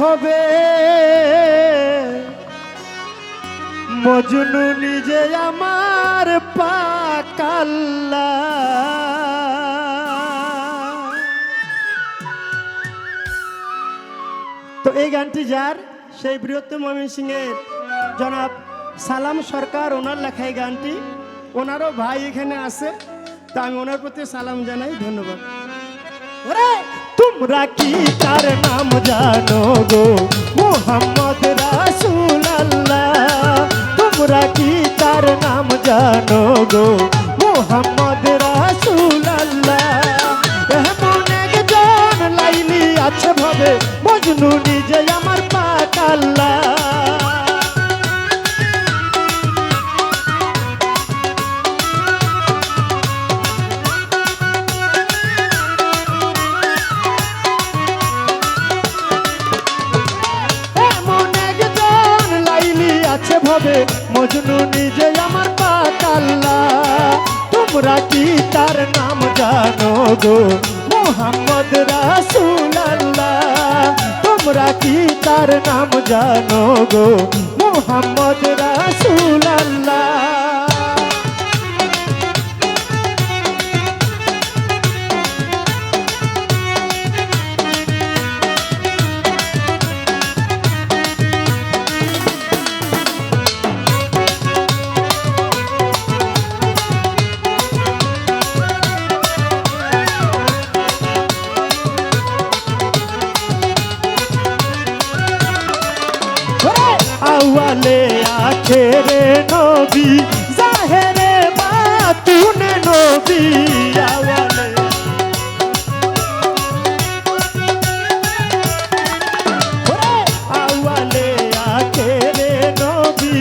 ভবে। মজনু নিজে আমার পাকাল্লা। তো এই গানটি যার, সেই বৃহত্তম ময়মনসিংহের জনাব সালাম সরকার, ওনার লেখা এই গানটি। ওনারও ভাই এখানে আছে, তা আমি ওনার প্রতি সালাম জানাই, ধন্যবাদ। তোমরা কি তার নাম জানো গো? মোহাম্মদ রাসুল আল্লাহ তোমরা কি তার নাম জানো গো? মোহাম্মদ রাসুল আল্লাহ এমন একজন লাইলি আছে ভাবে, মজনু নিজে আমার পাক আল্লাহ। ভাবে মজনু নিজে আমার পাতাল্লা। তোমরা কি তার নাম জানো গো? মোহাম্মদ রাসূল আল্লাহ তোমরা কি তার নাম জানো গো? মোহাম্মদ রাসূল আল্লাহ আছে রে নবী জাহেরে বাতুনে নবী আওয়ালে আওয়ালে আছে রে নবী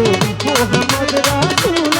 মোহাম্মদ রাসূলুল্লাহ